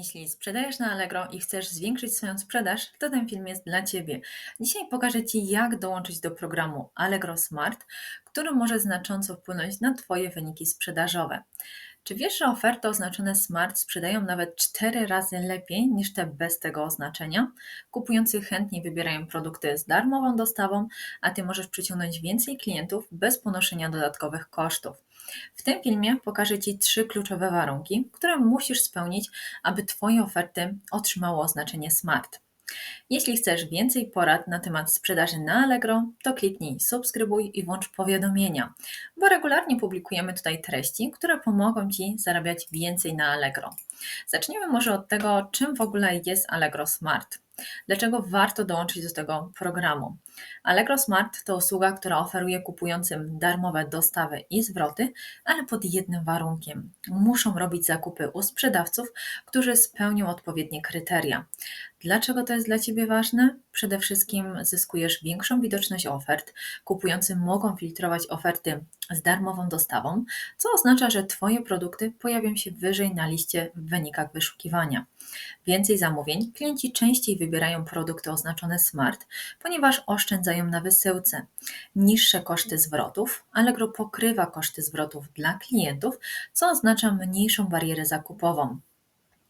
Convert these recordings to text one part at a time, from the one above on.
Jeśli sprzedajesz na Allegro i chcesz zwiększyć swoją sprzedaż, to ten film jest dla Ciebie. Dzisiaj pokażę Ci, jak dołączyć do programu Allegro Smart, który może znacząco wpłynąć na Twoje wyniki sprzedażowe. Czy wiesz, że oferty oznaczone Smart sprzedają nawet 4 razy lepiej niż te bez tego oznaczenia? Kupujący chętniej wybierają produkty z darmową dostawą, a Ty możesz przyciągnąć więcej klientów bez ponoszenia dodatkowych kosztów. W tym filmie pokażę Ci trzy kluczowe warunki, które musisz spełnić, aby Twoje oferty otrzymały oznaczenie Smart. Jeśli chcesz więcej porad na temat sprzedaży na Allegro, to kliknij subskrybuj i włącz powiadomienia, bo regularnie publikujemy tutaj treści, które pomogą Ci zarabiać więcej na Allegro. Zacznijmy może od tego, czym w ogóle jest Allegro Smart. Dlaczego warto dołączyć do tego programu? Allegro Smart to usługa, która oferuje kupującym darmowe dostawy i zwroty, ale pod jednym warunkiem. Muszą robić zakupy u sprzedawców, którzy spełnią odpowiednie kryteria. Dlaczego to jest dla Ciebie ważne? Przede wszystkim zyskujesz większą widoczność ofert. Kupujący mogą filtrować oferty z darmową dostawą, co oznacza, że Twoje produkty pojawią się wyżej na liście wynikach wyszukiwania. Więcej zamówień, klienci częściej wybierają produkty oznaczone Smart, ponieważ oszczędzają na wysyłce. Niższe koszty zwrotów, Allegro pokrywa koszty zwrotów dla klientów, co oznacza mniejszą barierę zakupową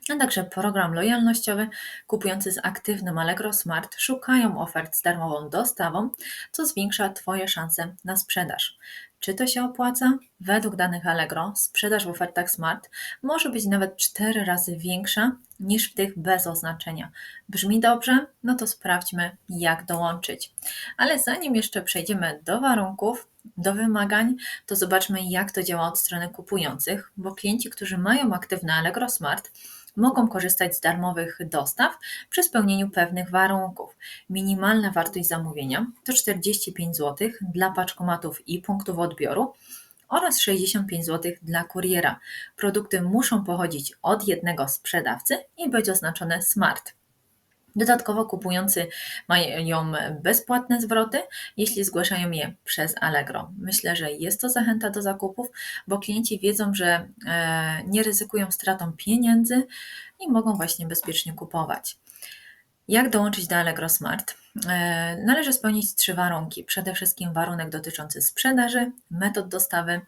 a także program lojalnościowy. Kupujący z aktywnym Allegro Smart szukają ofert z darmową dostawą, co zwiększa Twoje szanse na sprzedaż. Czy to się opłaca? Według danych Allegro sprzedaż w ofertach Smart może być nawet 4 razy większa niż w tych bez oznaczenia. Brzmi dobrze? No to sprawdźmy, jak dołączyć. Ale zanim jeszcze przejdziemy do warunków, do wymagań, to zobaczmy, jak to działa od strony kupujących, bo klienci, którzy mają aktywny Allegro Smart, mogą korzystać z darmowych dostaw przy spełnieniu pewnych warunków. Minimalna wartość zamówienia to 45 zł dla paczkomatów i punktów odbioru oraz 65 zł dla kuriera. Produkty muszą pochodzić od jednego sprzedawcy i być oznaczone Smart. Dodatkowo kupujący mają bezpłatne zwroty, jeśli zgłaszają je przez Allegro. Myślę, że jest to zachęta do zakupów, bo klienci wiedzą, że e, nie ryzykują stratą pieniędzy i mogą właśnie bezpiecznie kupować. Jak dołączyć do Allegro Smart? E, należy spełnić trzy warunki. Przede wszystkim warunek dotyczący sprzedaży, metod dostawy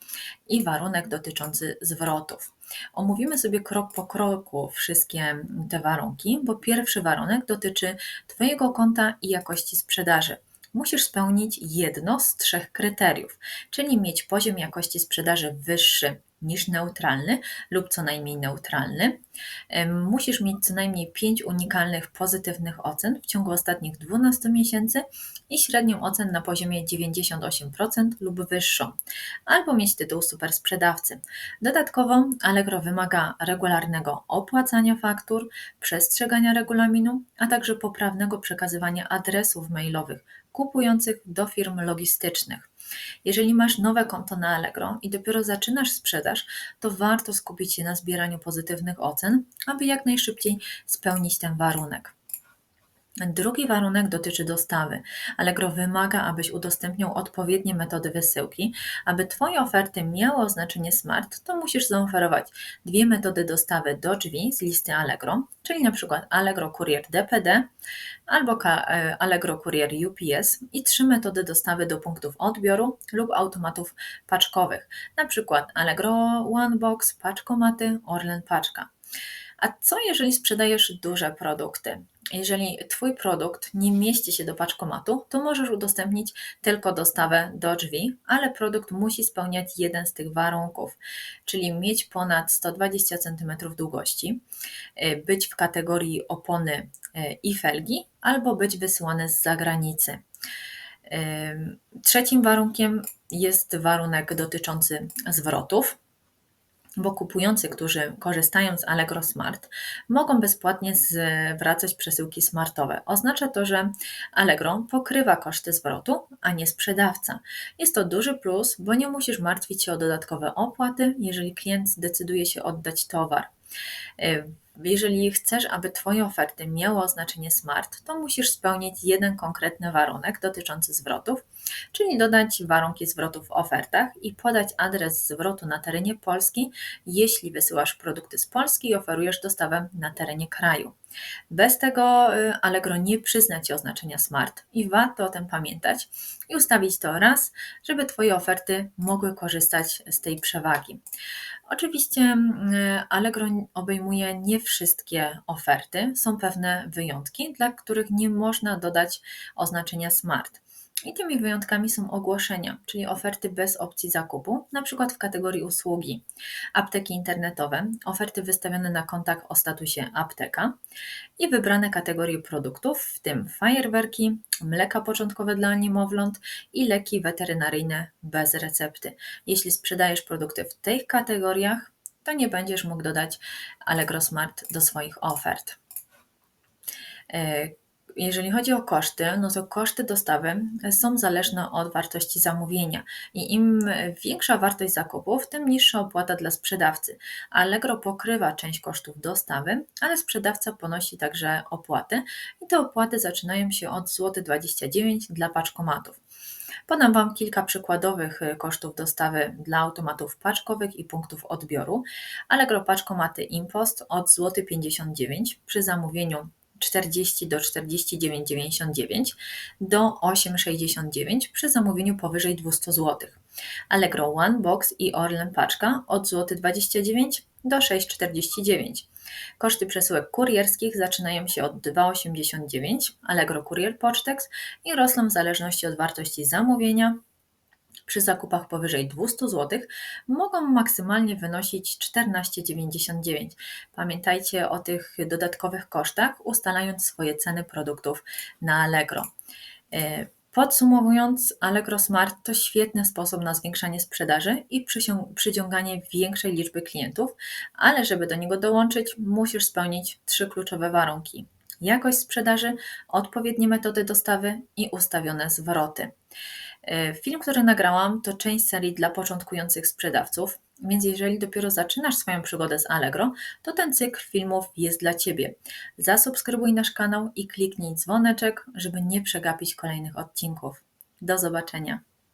i warunek dotyczący zwrotów. Omówimy sobie krok po kroku wszystkie te warunki, bo pierwszy warunek dotyczy Twojego konta i jakości sprzedaży musisz spełnić jedno z trzech kryteriów, czyli mieć poziom jakości sprzedaży wyższy niż neutralny lub co najmniej neutralny. Musisz mieć co najmniej 5 unikalnych pozytywnych ocen w ciągu ostatnich 12 miesięcy i średnią ocen na poziomie 98% lub wyższą, albo mieć tytuł super sprzedawcy. Dodatkowo Allegro wymaga regularnego opłacania faktur, przestrzegania regulaminu, a także poprawnego przekazywania adresów mailowych kupujących do firm logistycznych. Jeżeli masz nowe konto na Allegro i dopiero zaczynasz sprzedaż, to warto skupić się na zbieraniu pozytywnych ocen, aby jak najszybciej spełnić ten warunek. Drugi warunek dotyczy dostawy. Allegro wymaga, abyś udostępniał odpowiednie metody wysyłki. Aby Twoje oferty miały oznaczenie Smart, to musisz zaoferować dwie metody dostawy do drzwi z listy Allegro, czyli np. Allegro Courier DPD albo e, Allegro Courier UPS i trzy metody dostawy do punktów odbioru lub automatów paczkowych, np. Allegro OneBox, paczkomaty, Orlen Paczka. A co jeżeli sprzedajesz duże produkty? Jeżeli Twój produkt nie mieści się do paczkomatu, to możesz udostępnić tylko dostawę do drzwi, ale produkt musi spełniać jeden z tych warunków, czyli mieć ponad 120 cm długości, y, być w kategorii opony y, i felgi, albo być wysyłany z zagranicy. Trzecim warunkiem jest warunek dotyczący zwrotów bo kupujący, którzy korzystają z Allegro Smart, mogą bezpłatnie zwracać przesyłki smartowe. Oznacza to, że Allegro pokrywa koszty zwrotu, a nie sprzedawca. Jest to duży plus, bo nie musisz martwić się o dodatkowe opłaty, jeżeli klient zdecyduje się oddać towar. Jeżeli chcesz, aby Twoje oferty miały oznaczenie SMART, to musisz spełnić jeden konkretny warunek dotyczący zwrotów, czyli dodać warunki zwrotu w ofertach i podać adres zwrotu na terenie Polski, jeśli wysyłasz produkty z Polski i oferujesz dostawę na terenie kraju. Bez tego y, Allegro nie przyzna Ci oznaczenia Smart i warto o tym pamiętać i ustawić to raz, żeby Twoje oferty mogły korzystać z tej przewagi. Oczywiście y, Allegro obejmuje nie wszystkie oferty, są pewne wyjątki, dla których nie można dodać oznaczenia Smart. I tymi wyjątkami są ogłoszenia, czyli oferty bez opcji zakupu, np. w kategorii usługi, apteki internetowe, oferty wystawione na kontach o statusie apteka i wybrane kategorie produktów, w tym fajerwerki, mleka początkowe dla niemowląt i leki weterynaryjne bez recepty. Jeśli sprzedajesz produkty w tych kategoriach, to nie będziesz mógł dodać Allegro Smart do swoich ofert. E, jeżeli chodzi o koszty, no to koszty dostawy są zależne od wartości zamówienia i im większa wartość zakupów, tym niższa opłata dla sprzedawcy. Allegro pokrywa część kosztów dostawy, ale sprzedawca ponosi także opłaty i te opłaty zaczynają się od złoty 29 zł dla paczkomatów. Podam Wam kilka przykładowych kosztów dostawy dla automatów paczkowych i punktów odbioru. Allegro paczkomaty Impost od złoty 59 zł przy zamówieniu 40 do 49,99 do 8,69 przy zamówieniu powyżej 200 zł. Allegro One Box i Orlen Paczka od zł 29 do 6,49. Koszty przesyłek kurierskich zaczynają się od 2,89 Allegro Courier Pocztex i rosną w zależności od wartości zamówienia, przy zakupach powyżej 200 zł mogą maksymalnie wynosić 14,99. Pamiętajcie o tych dodatkowych kosztach, ustalając swoje ceny produktów na Allegro. Podsumowując, Allegro Smart to świetny sposób na zwiększanie sprzedaży i przyciąganie większej liczby klientów, ale żeby do niego dołączyć, musisz spełnić trzy kluczowe warunki: jakość sprzedaży, odpowiednie metody dostawy i ustawione zwroty. E, film, który nagrałam, to część serii dla początkujących sprzedawców, więc jeżeli dopiero zaczynasz swoją przygodę z Allegro, to ten cykl filmów jest dla Ciebie. Zasubskrybuj nasz kanał i kliknij dzwoneczek, żeby nie przegapić kolejnych odcinków. Do zobaczenia.